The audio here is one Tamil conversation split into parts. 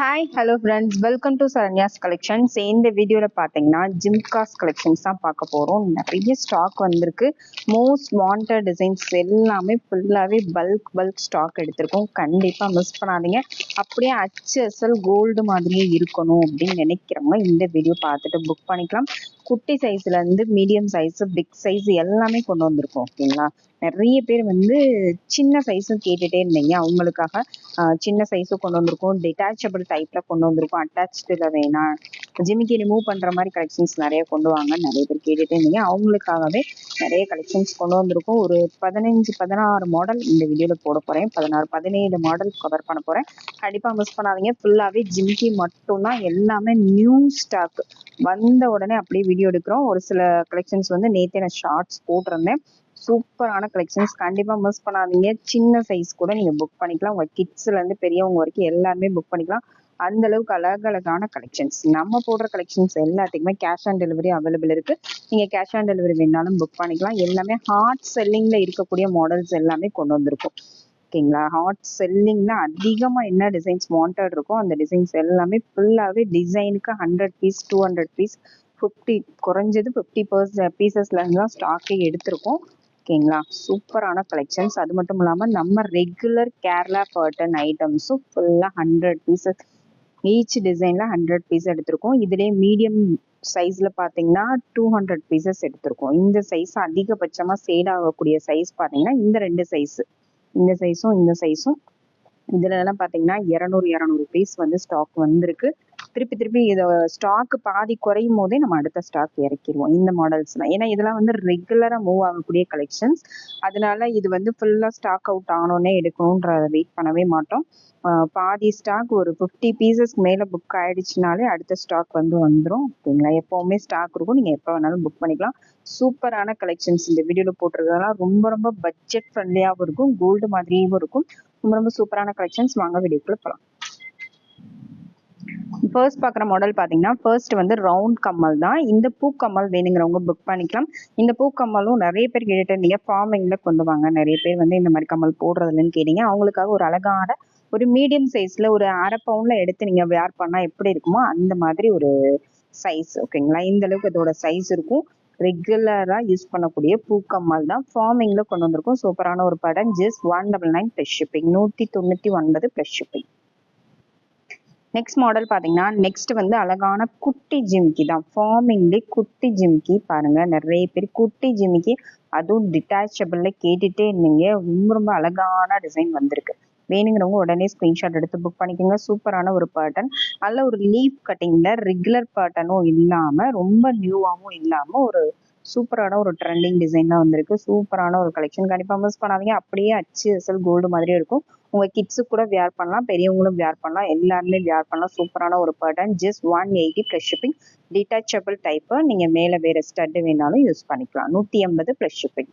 Hi hello friends welcome to Saranya's collections இந்த வீடியோவில் பார்த்தீங்கன்னா ஜிம்காஸ் கலெக்ஷன்ஸ் தான் பார்க்க போகிறோம் நிறைய ஸ்டாக் வந்திருக்கு. மோஸ்ட் வாண்டட் டிசைன்ஸ் எல்லாமே ஃபுல்லாகவே பல்க் பல்க் ஸ்டாக் எடுத்திருக்கோம். கண்டிப்பாக மிஸ் பண்ணாதீங்க. அப்படியே அச்சு அசல் கோல்டு மாதிரியே இருக்கணும் அப்படின்னு நினைக்கிறவங்க இந்த வீடியோ பார்த்துட்டு புக் பண்ணிக்கலாம். குட்டி சைஸ்லேருந்து மீடியம் சைஸ் பிக் சைஸ் எல்லாமே கொண்டு வந்திருக்கோம் ஓகேங்களா நிறைய பேர் வந்து சின்ன சைஸும் கேட்டுட்டே இருந்தீங்க. அவங்களுக்காக ஆஹ் சின்ன சைஸும் கொண்டு வந்திருக்கோம். டிட்டாச்சபிள் டைப்ல கொண்டு வந்திருக்கோம். அட்டாச்சில் வேணாம். ஜிமிக்கி ரிமூவ் பண்ற மாதிரி கலெக்ஷன்ஸ் நிறைய கொண்டு வாங்க நிறைய பேர் கேட்டுட்டே இருந்தீங்க. அவங்களுக்காகவே நிறைய கலெக்ஷன்ஸ் கொண்டு வந்திருக்கோம். ஒரு பதினஞ்சு பதினாறு மாடல் இந்த வீடியோல போட போறேன். பதினாறு பதினேழு மாடல் கவர் பண்ண போறேன். கண்டிப்பா மிஸ் பண்ணாதீங்க. ஃபுல்லாவே ஜிமிக்கி மட்டும்தான் எல்லாமே நியூ ஸ்டாக் வந்த உடனே அப்படியே வீடியோ எடுக்கிறோம். ஒரு சில கலெக்ஷன்ஸ் வந்து நேத்தே நான் ஷார்ட்ஸ் போட்டிருந்தேன். சூப்பரான கலெக்ஷன்ஸ் கண்டிப்பா மிஸ் பண்ணாதீங்க. சின்ன சைஸ் கூட நீங்க புக் பண்ணிக்கலாம். உங்க கிட்ஸ்ல இருந்து பெரியவங்க வரைக்கும் எல்லாருமே புக் பண்ணிக்கலாம். அந்த அளவுக்கு அழகழகான கலெக்ஷன்ஸ் நம்ம போடுற கலெக்ஷன்ஸ் எல்லாத்துக்குமே கேஷ் ஆன் டெலிவரி அவைலபிள் இருக்கு. நீங்க கேஷ் ஆன் டெலிவரி வேணாலும் புக் பண்ணிக்கலாம். எல்லாமே ஹார்ட் செல்லிங்ல இருக்கக்கூடிய மாடல்ஸ் எல்லாமே கொண்டு வந்திருக்கும். ஓகேங்களா? ஹாட் செல்லிங்ல அதிகமா என்ன டிசைன்ஸ் வாண்டட் இருக்கோ அந்த டிசைன்ஸ் எல்லாமே ஃபுல்லாவே டிசைனுக்கு hundred piece two hundred piece fifty குறைஞ்சது ஃபிஃப்டி பர்ஸ் பீசஸ்ல இருந்து தான் ஸ்டாக்கே எடுத்திருக்கோம். ஓகேங்களா? சூப்பரான கலெக்ஷன்ஸ் அது மட்டும் இல்லாமல் நம்ம ரெகுலர் கேரளா பர்டன் ஐட்டம்ஸும் ஃபுல்லாக ஹண்ட்ரட் பீசஸ் ஈச் டிசைன்ல ஹண்ட்ரட் பீஸ் எடுத்திருக்கோம். இதுலேயே மீடியம் சைஸ்ல பாத்தீங்கன்னா டூ ஹண்ட்ரட் பீசஸ் எடுத்திருக்கோம். இந்த சைஸ் அதிகபட்சமா சேல் ஆகக்கூடிய சைஸ் பாத்தீங்கன்னா இந்த ரெண்டு சைஸ் இந்த சைஸும் இந்த சைஸும் இதுல எல்லாம் பாத்தீங்கன்னா இரநூறு இரநூறு பீஸ் வந்து ஸ்டாக் வந்திருக்கு. திருப்பி திருப்பி இதை ஸ்டாக் பாதி குறையும் போதே நம்ம அடுத்த ஸ்டாக் இறக்கிடுவோம். இந்த மாடல்ஸ்லாம் ஏன்னா இதெல்லாம் வந்து ரெகுலராக மூவ் ஆகக்கூடிய கலெக்ஷன்ஸ் அதனால இது வந்து ஃபுல்லாக ஸ்டாக் அவுட் ஆனோடனே எடுக்கணுன்ற வெயிட் பண்ணவே மாட்டோம். பாதி ஸ்டாக் ஒரு ஃபிஃப்டி பீசஸ் மேலே புக் ஆயிடுச்சுனாலே அடுத்த ஸ்டாக் வந்து வந்துடும் ஓகேங்களா? எப்போவுமே ஸ்டாக் இருக்கும். நீங்கள் எப்போ வேணாலும் புக் பண்ணிக்கலாம். சூப்பரான கலெக்ஷன்ஸ் இந்த வீடியோவில் போட்டிருக்கிறதெல்லாம் ரொம்ப ரொம்ப பட்ஜெட் ஃப்ரெண்ட்லியாகவும் இருக்கும். கோல்டு மாதிரியும் இருக்கும். ரொம்ப ரொம்ப சூப்பரான கலெக்ஷன்ஸ் வாங்க வீடியோக்குள்ளே போகலாம் ஃபர்ஸ்ட் பார்க்குற மாடல் பார்த்தீங்கன்னா ஃபர்ஸ்ட் வந்து ரவுண்ட் கம்மல் தான். இந்த பூக்கம்மல் வேணுங்கிறவங்க புக் பண்ணிக்கலாம். இந்த பூக்கம்மலும் நிறைய பேர் கேட்டுட்டு இருந்தீங்க ஃபார்மிங்கில் கொண்டு வாங்க. நிறைய பேர் வந்து இந்த மாதிரி கம்மல் போடுறதுலன்னு கேட்டீங்க. அவங்களுக்காக ஒரு அழகான ஒரு மீடியம் சைஸில் ஒரு அரை பவுனில் எடுத்து நீங்கள் வேர் பண்ணால் எப்படி இருக்குமோ அந்த மாதிரி ஒரு சைஸ் ஓகேங்களா இந்த அளவுக்கு இதோட சைஸ் இருக்கும். ரெகுலராக யூஸ் பண்ணக்கூடிய பூக்கம்மல் தான். ஃபார்மிங்கில் கொண்டு வந்திருக்கும். சூப்பரான ஒரு படம். Just one double nine plus shipping நூற்றி தொண்ணூற்றி ஒன்பது ப்ளஸ் ஷிப்பிங் நெக்ஸ்ட் மாடல் பாத்தீங்கன்னா நெக்ஸ்ட் வந்து அழகான குட்டி ஜிமிக்கி தான். ஃபார்மிங்லேயே குட்டி ஜிமிக்கி பாருங்க. நிறைய பேர் குட்டி ஜிமிக்கி அதுவும் டிட்டாச்சபிள்ல கேட்டுட்டே இருந்தீங்க. ரொம்ப ரொம்ப அழகான டிசைன் வந்திருக்கு. வேணுங்கிறவங்க உடனே ஸ்கிரீன்ஷாட் எடுத்து புக் பண்ணிக்கோங்க. சூப்பரான ஒரு பேட்டர்ன் அதில் ஒரு லீஃப் கட்டிங்ல ரெகுலர் பேட்டர்னும் இல்லாம ரொம்ப நியூவாகவும் இல்லாம ஒரு சூப்பரான ஒரு ட்ரெண்டிங் டிசைனாக வந்திருக்கு. சூப்பரான ஒரு கலெக்ஷன் கண்டிப்பாக மிஸ் பண்ணாதீங்க. அப்படியே அச்சு அசல் கோல்டு மாதிரியே இருக்கும். உங்க கிட்ஸு கூட வியர் பண்ணலாம் பெரியவங்களும் வியர் பண்ணலாம் எல்லாருமே வியர் பண்ணலாம். சூப்பரான ஒரு pattern just one eighty plus shipping detachable type நீங்க மேல வேற ஸ்டட்டு வேணாலும் யூஸ் பண்ணிக்கலாம். நூத்தி எண்பது ப்ளஸ் ஷிப்பிங்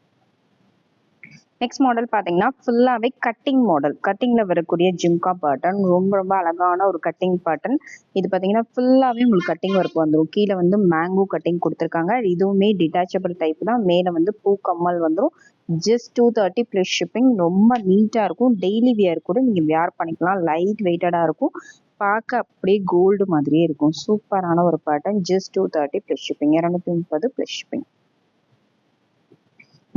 நெக்ஸ்ட் மாடல் பார்த்தீங்கன்னா ஃபுல்லாகவே கட்டிங் மாடல் கட்டிங்கில் வரக்கூடிய ஜிம்கா பேட்டர்ன் ரொம்ப ரொம்ப அழகான ஒரு கட்டிங் பேட்டர்ன் இது பார்த்தீங்கன்னா ஃபுல்லாகவே உங்களுக்கு கட்டிங் ஒர்க் வந்துடும் கீழே வந்து மேங்கோ கட்டிங் கொடுத்துருக்காங்க. இதுவுமே டிட்டாச்சபிள் டைப் தான். மேலே வந்து பூ கம்மல் வந்துடும் just two thirty plus shipping ரொம்ப நீட்டாக இருக்கும். டெய்லி வியர் கூட நீங்கள் வியர் பண்ணிக்கலாம். லைட் வெயிட்டடாக இருக்கும். பார்க்க அப்படியே கோல்டு மாதிரியே இருக்கும். சூப்பரான ஒரு pattern just two thirty plus shipping இரநூத்தி முப்பது ப்ளஸ் ஷிப்பிங்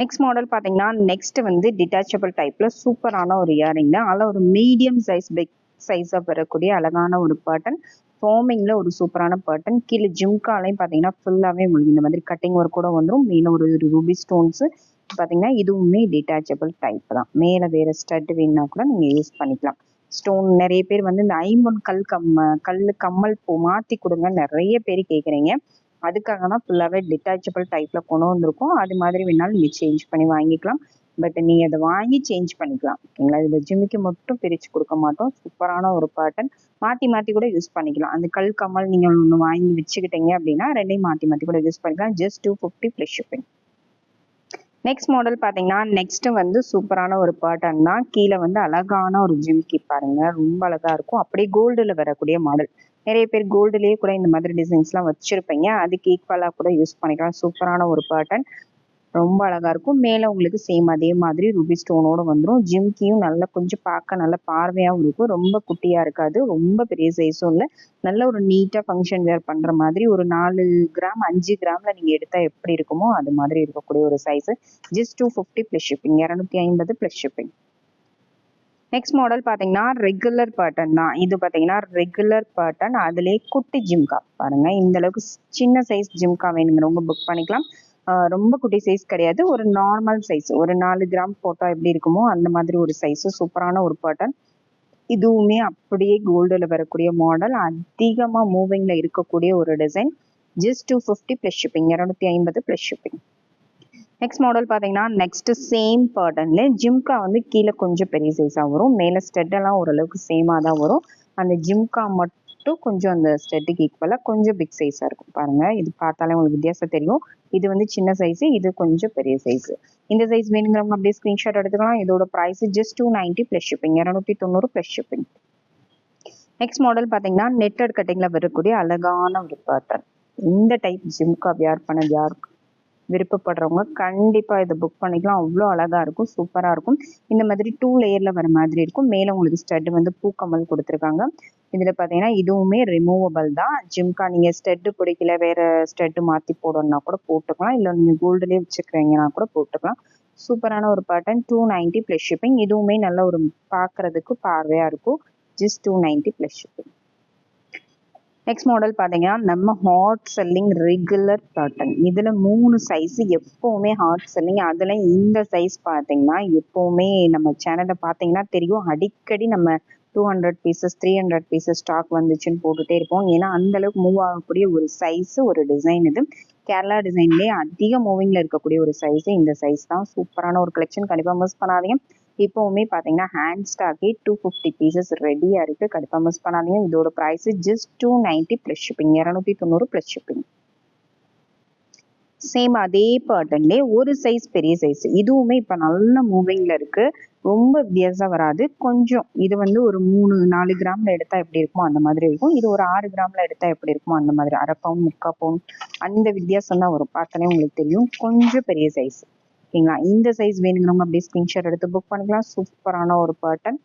நெக்ஸ்ட் மாடல் பார்த்தீங்கன்னா நெக்ஸ்ட் வந்து டிட்டாச்சபிள் டைப்ல சூப்பரான ஒரு இயரிங் தான் அதில் ஒரு மீடியம் சைஸ் பிக் சைஸாக வரக்கூடிய அழகான ஒரு பேட்டன் ஃபார்மிங்கில் ஒரு சூப்பரான பேட்டன் கீழே ஜிம்காலையும் பார்த்தீங்கன்னா ஃபுல்லாகவே உங்களுக்கு இந்த மாதிரி கட்டிங் ஒர்க் கூட வந்துடும் மேலே ஒரு ரூபி ஸ்டோன்ஸு பார்த்தீங்கன்னா இதுவுமே டிட்டாச்சபிள் டைப் தான். மேலே வேறு ஸ்டட் வேணுன்னா கூட நீங்கள் யூஸ் பண்ணிக்கலாம். ஸ்டோன் நிறைய பேர் வந்து இந்த ஐம்பொன் கல் கம்ம கல் கம்மல் பூ மாற்றி கொடுங்க நிறைய பேர் கேட்குறீங்க அதுக்காக தான் ஃபுல்லாகவே டிட்டாச்சபிள் டைப்பில் கொண்டு வந்திருக்கோம். அது மாதிரி வேணாலும் நீங்கள் சேஞ்ச் பண்ணி வாங்கிக்கலாம். பட் நீங்கள் அதை வாங்கி சேஞ்ச் பண்ணிக்கலாம். ஓகேங்களா? இதில் ஜிம்மிக்கு மட்டும் பிரித்து கொடுக்க மாட்டோம். சூப்பரான ஒரு பேட்டர்ன் மாற்றி மாற்றி கூட யூஸ் பண்ணிக்கலாம். அந்த கல் கமல் நீங்கள் ஒன்று வாங்கி வச்சுக்கிட்டீங்க அப்படின்னா ரெண்டையும் மாற்றி மாற்றி கூட யூஸ் பண்ணிக்கலாம். Just two fifty plus shipping next model பார்த்தீங்கன்னா நெக்ஸ்ட் வந்து சூப்பரான ஒரு பேட்டர்ன் தான் கீழே வந்து அழகான ஒரு ஜிம்கி பாருங்க. ரொம்ப அழகா இருக்கும். அப்படியே கோல்டுல வரக்கூடிய மாடல் நிறைய பேர் கோல்டுலேயே கூட இந்த மாதிரி டிசைன்ஸ்லாம் வச்சிருப்பீங்க. அதுக்கு ஈக்குவலாக கூட யூஸ் பண்ணிக்கலாம். சூப்பரான ஒரு பேட்டர்ன் ரொம்ப அழகா இருக்கும். மேலே உங்களுக்கு சேம் அதே மாதிரி ரூபி ஸ்டோனோட வந்துடும் ஜிம்கியும் நல்லா கொஞ்சம் பார்க்க நல்ல பார்வையாகவும் இருக்கும். ரொம்ப குட்டியாக இருக்காது. ரொம்ப பெரிய சைஸும் இல்லை. நல்ல ஒரு நீட்டாக ஃபங்க்ஷன் வேர் பண்ணுற மாதிரி ஒரு நாலு கிராம் அஞ்சு கிராமில் நீங்கள் எடுத்தால் எப்படி இருக்குமோ அது மாதிரி இருக்கக்கூடிய ஒரு size just two fifty plus shipping இரநூத்தி ஐம்பது ப்ளஸ் ஷிப்பிங் நெக்ஸ்ட் மாடல் பார்த்தீங்கன்னா ரெகுலர் பேட்டர்ன் தான். இது பார்த்தீங்கன்னா ரெகுலர் பேட்டர்ன் அதுலேயே குட்டி ஜிம்கா பாருங்க. இந்த அளவுக்கு சின்ன சைஸ் ஜிம்கா வேணுங்கிறவங்க புக் பண்ணிக்கலாம். ரொம்ப குட்டி சைஸ் கிடையாது. ஒரு நார்மல் சைஸ் ஒரு நாலு கிராம் போட்டா எப்படி இருக்குமோ அந்த மாதிரி ஒரு சைஸ் சூப்பரான ஒரு பேட்டர்ன் இதுவுமே அப்படியே கோல்டில் வரக்கூடிய மாடல் அதிகமாக மூவிங்ல இருக்கக்கூடிய ஒரு design just two fifty plus shipping இரநூத்தி ஐம்பது ப்ளஸ் ஷிப்பிங் நெக்ஸ்ட் மாடல் பார்த்தீங்கன்னா நெக்ஸ்ட் சேம் பேட்டர்ன்ல ஜிம்கா வந்து கீழே கொஞ்சம் பெரிய சைஸாக வரும். மேலே ஸ்டெட்டெல்லாம் ஓரளவுக்கு சேமாக தான் வரும். அந்த ஜிம்கா மட்டும் கொஞ்சம் அந்த ஸ்டெட்டுக்கு ஈக்குவலாக கொஞ்சம் பிக் சைஸாக இருக்கும். பாருங்க இது பார்த்தாலே உங்களுக்கு வித்தியாசம் தெரியும். இது வந்து சின்ன சைஸு இது கொஞ்சம் பெரிய சைஸு இந்த சைஸ் வேணுங்கிறவங்க அப்படியே ஸ்க்ரீன்ஷாட் எடுத்துக்கலாம். இதோட price just two ninety plus shipping இரநூத்தி தொண்ணூறு ப்ளஸ் ஷிப்பிங் நெக்ஸ்ட் மாடல் பார்த்தீங்கன்னா நெட்டட் கட்டிங்கில் வரக்கூடிய அழகான ஒரு பேட்டர்ன் இந்த டைப் ஜிம்கா யார் பண்ண யார் விருப்பப்படுறவங்க கண்டிப்பாக இதை புக் பண்ணிக்கலாம். அவ்வளோ அழகாக இருக்கும் சூப்பராக இருக்கும். இந்த மாதிரி டூ லேயரில் வர மாதிரி இருக்கும். மேலே உங்களுக்கு ஸ்டட் வந்து பூக்கமல் கொடுத்துருக்காங்க. இதில் பார்த்தீங்கன்னா இதுவுமே ரிமூவபிள் தான். ஜிம்கா நீங்கள் ஸ்டெட்டு பிடிக்கல வேறு ஸ்டெட் மாற்றி போடணும்னா கூட போட்டுக்கலாம். இல்லை நீங்கள் கோல்டுலேயே வச்சுக்கிறீங்கன்னா கூட போட்டுக்கலாம். சூப்பரான ஒரு pattern two ninety plus shipping இதுவுமே நல்ல ஒரு பார்க்குறதுக்கு பார்வையாக இருக்கும். Just two ninety plus shipping next model பார்த்தீங்கன்னா நம்ம ஹாட் செல்லிங் ரெகுலர் பேட்டர்ன் இதில் மூணு சைஸ் எப்போவுமே ஹாட் செல்லிங் அதில் இந்த சைஸ் பார்த்தீங்கன்னா எப்போவுமே நம்ம சேனலை பார்த்தீங்கன்னா தெரியும். அடிக்கடி நம்ம two hundred pieces three hundred pieces stock வந்துச்சுன்னு போட்டுகிட்டே இருப்போம். ஏன்னா அந்தளவுக்கு மூவ் ஆகக்கூடிய ஒரு சைஸ் ஒரு டிசைன் இது. கேரளா டிசைன்லேயே அதிக மூவிங்கில் இருக்கக்கூடிய ஒரு சைஸ் இந்த சைஸ் தான். சூப்பரான ஒரு கலெக்ஷன் கண்டிப்பாக மிஸ் பண்ணாதீங்க. இப்போவுமே பார்த்தீங்கன்னா ஹேண்ட் ஸ்டாக்கே டூ ஃபிஃப்டி பீசஸ் ரெடியாக இருக்குது கண்டிப்பாக மிஸ் பண்ணாதீங்க. இதோட price just two ninety plus shipping இரநூத்தி தொண்ணூறு ப்ளஸ் ஷிப்பிங் சேம் அதே பேட்டர்ன்லேயே ஒரு சைஸ் பெரிய சைஸ் இதுவுமே இப்போ நல்ல மூவிங்கில் இருக்கு. ரொம்ப வித்தியாசம் வராது. கொஞ்சம் இது வந்து ஒரு மூணு நாலு கிராம்ல எடுத்தா எப்படி இருக்குமோ அந்த மாதிரி இருக்கும். இது ஒரு ஆறு கிராம்ல எடுத்தா எப்படி இருக்குமோ அந்த மாதிரி. அரை பவுன் முக்கால் பவுன் அந்த வித்தியாசம் தான் வரும். பார்த்தோன்னே உங்களுக்கு தெரியும். கொஞ்சம் பெரிய சைஸ் ஓகேங்களா? இந்த சைஸ் வேணுங்கிறவங்க அப்படியே ஸ்கிரீன்ஷாட் எடுத்து புக் பண்ணிக்கலாம். சூப்பரான ஒரு பேட்டர்ன்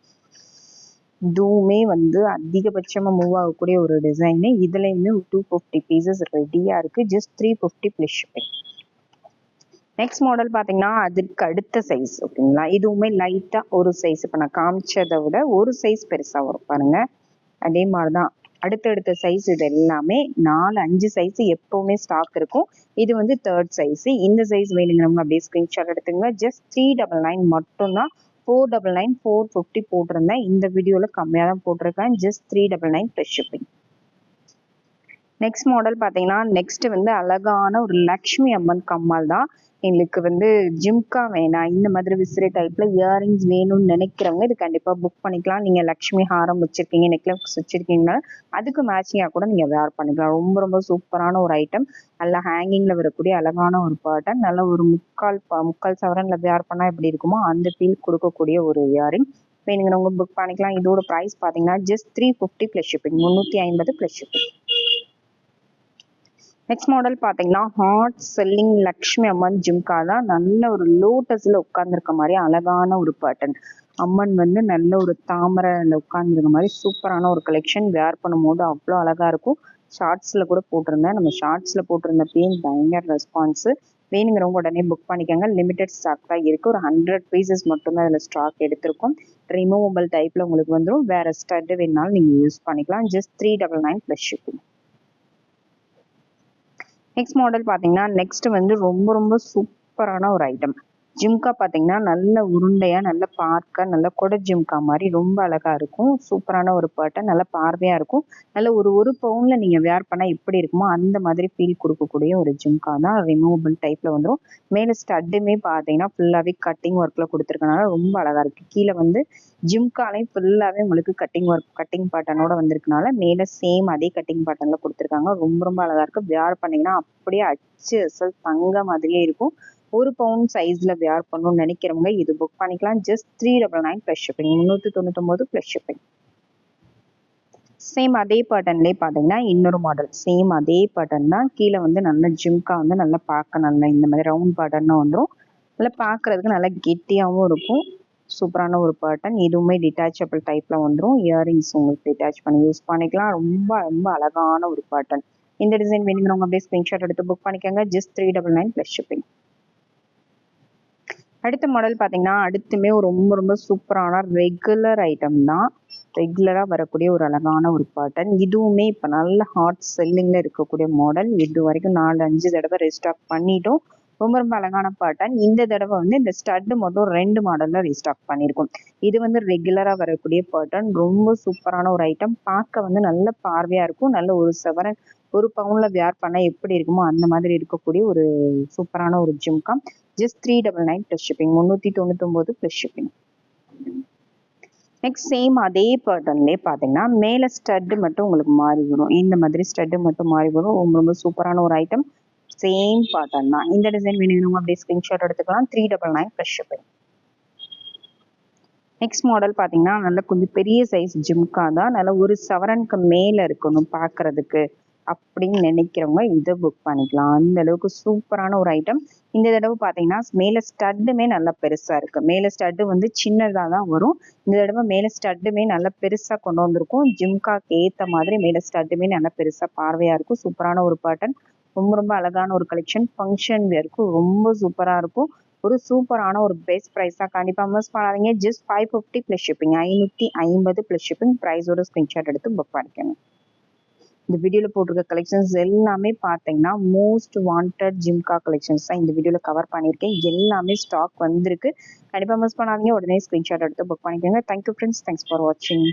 இதுவுமே வந்து அதிகபட்சமாக மூவ் ஆகக்கூடிய ஒரு டிசைனு இதுலேயுமே டூ ஃபிஃப்டி பீசஸ் ரெடியாக இருக்குது just three fifty plus shipping next model பார்த்தீங்கன்னா அதுக்கு அடுத்த சைஸ் ஓகேங்களா? இதுவுமே லைட்டாக ஒரு சைஸ் இப்போ நான் காமிச்சதை விட ஒரு சைஸ் பெருசாக வரும். பாருங்க. அதே மாதிரி தான் அடுத்தடுத்த சைஸ் இது எல்லாமே நாலு அஞ்சு சைஸ் எப்பவுமே ஸ்டாக் இருக்கும். இது வந்து தேர்ட் சைஸ் இந்த சைஸ் வேணுங்கிறவங்க அப்படியே ஸ்கிரீன்ஷாட் எடுத்துங்க ஜஸ்ட் த்ரீ டபுள் நைன் மட்டும்தான். Four double nine four fifty போட்டிருந்தேன். இந்த வீடியோவில் கம்மியாக தான் போட்டிருக்கேன். Just three double nine plus shipping next model பார்த்தீங்கன்னா நெக்ஸ்ட் வந்து அழகான ஒரு லக்ஷ்மி அம்மன் கம்மல் தான். எங்களுக்கு வந்து ஜிம்கா வேணாம் இந்த மாதிரி விசிறி டைப்ல இயரிங்ஸ் வேணும்னு நினைக்கிறவங்க இது கண்டிப்பா புக் பண்ணிக்கலாம். நீங்க லக்ஷ்மி ஹாரம் வச்சிருக்கீங்க நெக்லஸ் வச்சிருக்கீங்கன்னா அதுக்கு மேட்சிங்கா கூட நீங்க வேர் பண்ணிக்கலாம். ரொம்ப ரொம்ப சூப்பரான ஒரு ஐட்டம் நல்லா ஹேங்கிங்ல வரக்கூடிய அழகான ஒரு பேட்டர்ன் நல்ல ஒரு முக்கால் முக்கால் சவரன்ல வேர் பண்ணா எப்படி இருக்குமோ அந்த ஃபீல் கொடுக்கக்கூடிய ஒரு இயரிங் வேணுங்கிறவங்க புக் பண்ணிக்கலாம். இதோட ப்ரைஸ் பாத்தீங்கன்னா just three fifty plus shipping முந்நூற்றி ஐம்பது பிளஸ் ஷிப்பிங் நெக்ஸ்ட் மாடல் பாத்தீங்கன்னா ஹாட் செல்லிங் லக்ஷ்மி அம்மன் ஜிம்கா தான் நல்ல ஒரு லோட்டஸ்ல உட்கார்ந்துருக்க மாதிரி அழகான ஒரு பேட்டர்ன் அம்மன் வந்து நல்ல ஒரு தாமரைல உட்கார்ந்துருக்க மாதிரி சூப்பரான ஒரு கலெக்ஷன் வேர் பண்ணும்போது அவ்வளோ அழகா இருக்கும். ஷார்ட்ஸ்ல கூட போட்டிருந்தேன். நம்ம ஷார்ட்ஸ்ல போட்டிருந்தப்பயும் பயங்கர ரெஸ்பான்ஸ் வேணுங்கிறவங்க உடனே புக் பண்ணிக்கோங்க. லிமிடெட் ஸ்டாக் தான் இருக்கு. ஒரு ஹண்ட்ரட் பீசஸ் மட்டும்தான் அதில் ஸ்டாக் எடுத்திருக்கோம். ரிமூவபிள் டைப்ல உங்களுக்கு வந்துடும் வேற ஸ்டட் வேணாலும் நீங்க யூஸ் பண்ணிக்கலாம். Just three double nine plus shipping next model பார்த்தீங்கன்னா நெக்ஸ்ட் வந்து ரொம்ப ரொம்ப சூப்பரான ஒரு ஐட்டம் ஜிம்கா பார்த்தீங்கன்னா நல்ல உருண்டையா நல்ல பார்க்க நல்ல கொடை ஜிம்கா மாதிரி ரொம்ப அழகா இருக்கும். சூப்பரான ஒரு பேட்டர்ன் நல்ல பார்வையா இருக்கும். நல்ல ஒரு ஒரு பவுன்ல நீங்க வேர் பண்ணா எப்படி இருக்குமோ அந்த மாதிரி ஃபீல் கொடுக்கக்கூடிய ஒரு ஜிம்கா தான் ரிமூவபிள் டைப்ல வந்துடும் மேல ஸ்டட்டுமே பார்த்தீங்கன்னா ஃபுல்லாவே கட்டிங் ஒர்க்ல கொடுத்துருக்கனால ரொம்ப அழகா இருக்கு. கீழே வந்து ஜிம்காலையும் ஃபுல்லாவே உங்களுக்கு கட்டிங் ஒர்க் கட்டிங் பாட்டனோட வந்திருக்கனால மேல சேம் அதே கட்டிங் பாட்டனில் கொடுத்துருக்காங்க. ரொம்ப ரொம்ப அழகா இருக்கு. வேர் பண்ணீங்கன்னா அப்படியே அச்சு அசல் தங்க மாதிரியே இருக்கும். ஒரு பவுண்ட் சைஸ்ல வேர் பண்ணணும்னு நினைக்கிறவங்க இது புக் பண்ணிக்கலாம். Just three double nine plus shipping முந்நூற்றி தொண்ணூத்தொம்பது ப்ளஸ் ஷிப்பிங் சேம் அதே பேட்டர்ன்லேயே பார்த்தீங்கன்னா இன்னொரு மாடல் சேம் அதே பேட்டர்ன் தான் கீழே வந்து நல்ல ஜிம்கா வந்து நல்லா பார்க்க நல்லா இந்த மாதிரி ரவுண்ட் பேட்டர்னும் வந்துடும் நல்லா பார்க்குறதுக்கு நல்லா கெட்டியாகவும் இருக்கும். சூப்பரான ஒரு பேட்டர்ன் இதுவுமே டிட்டாச்சபிள் டைப்பில் வந்துடும் இயரிங்ஸ் உங்களுக்கு டிட்டாச் பண்ணி யூஸ் பண்ணிக்கலாம். ரொம்ப ரொம்ப அழகான ஒரு பேட்டர்ன் இந்த டிசைன் வேணுங்கிறவங்க அப்படியே ஸ்க்ரீன்ஷாட் எடுத்து புக் பண்ணிக்கோங்க. Just three double nine plus shipping அடுத்த மாடல் பார்த்தீங்கன்னா அடுத்துமே ஒரு ரொம்ப ரொம்ப சூப்பரான ரெகுலர் ஐட்டம் தான். ரெகுலராக வரக்கூடிய ஒரு அழகான ஒரு பேட்டர்ன் இதுவுமே இப்போ நல்ல ஹாட் செல்லிங்கில் இருக்கக்கூடிய மாடல் இது வரைக்கும் நாலு அஞ்சு தடவை ரீஸ்டாக் பண்ணிட்டோம். ரொம்ப ரொம்ப அழகான பேட்டர்ன் இந்த தடவை வந்து இந்த ஸ்டட்டு மட்டும் ரெண்டு மாடலில் ரீஸ்டாக் பண்ணியிருக்கோம் இது வந்து ரெகுலராக வரக்கூடிய பேட்டர்ன் ரொம்ப சூப்பரான ஒரு ஐட்டம் பார்க்க வந்து நல்ல பார்வையாக இருக்கும். நல்ல ஒரு செவரன் ஒரு பவுனில் வேர் பண்ணால் எப்படி இருக்குமோ அந்த மாதிரி இருக்கக்கூடிய ஒரு சூப்பரான ஒரு jhumka just three double nine plus shipping முந்நூற்றி தொண்ணூத்தொம்போது ப்ளஸ் ஷிப்பிங் நெக்ஸ்ட் சேம் அதே பேட்டர்ன்லேயே பார்த்தீங்கன்னா மேலே ஸ்டட்டு மட்டும் உங்களுக்கு மாறி வரும். இந்த மாதிரி ஸ்டட்டு மட்டும் மாறி வரும். ரொம்ப ரொம்ப சூப்பரான ஒரு ஐட்டம் சேம் பேட்டர்ன் தான். இந்த டிசைன் வேணுங்கிறவங்க அப்படியே ஸ்கிரீன்ஷாட் எடுத்துக்கலாம். Three double nine plus shipping next model பார்த்தீங்கன்னா நல்ல கொஞ்சம் பெரிய சைஸ் ஜிம்கா தான் நல்ல ஒரு சவரனுக்கு மேலே இருக்கணும் பார்க்கறதுக்கு அப்படின்னு நினைக்கிறவங்க இதை புக் பண்ணிக்கலாம். அந்த அளவுக்கு சூப்பரான ஒரு ஐட்டம் இந்த தடவை பார்த்தீங்கன்னா மேலே ஸ்டட்டுமே நல்லா பெருசாக இருக்கு. மேலே ஸ்டட்டு வந்து சின்னதாக தான் வரும். இந்த தடவை மேலே ஸ்டட்டுமே நல்லா பெருசாக கொண்டு வந்திருக்கும். ஜிம்காக்கு ஏற்ற மாதிரி மேலே ஸ்டட்டுமே நல்லா பெருசாக பார்வையாக இருக்கும். சூப்பரான ஒரு பேட்டர்ன் ரொம்ப ரொம்ப அழகான ஒரு கலெக்ஷன் ஃபங்க்ஷன் வேர்க்கு ரொம்ப சூப்பராக இருக்கும். ஒரு சூப்பரான ஒரு பெஸ்ட் ப்ரைஸாக கண்டிப்பாக மிஸ் பண்ணாதீங்க. Just five fifty plus shipping ஐநூற்றி ஐம்பது ப்ளஸ் ஷிப்பிங் ப்ரைஸோட ஸ்க்ரீன்ஷாட் எடுத்து புக் பண்ணிக்கணும் இந்த வீடியோவில் போட்டிருக்க கலெக்ஷன்ஸ் எல்லாமே பார்த்தீங்கன்னா மோஸ்ட் வாண்டட் ஜிம்கா கலெக்ஷன்ஸ் தான் இந்த வீடியோவில் கவர் பண்ணியிருக்கேன். எல்லாமே ஸ்டாக் வந்திருக்கு. கண்டிப்பாக மிஸ் பண்ணாதீங்க. உடனே ஸ்க்ரீன்ஷாட் எடுத்து புக் பண்ணிக்கோங்க. தேங்க்யூ ஃப்ரெண்ட்ஸ் தேங்க்ஸ் ஃபார் வாட்சிங்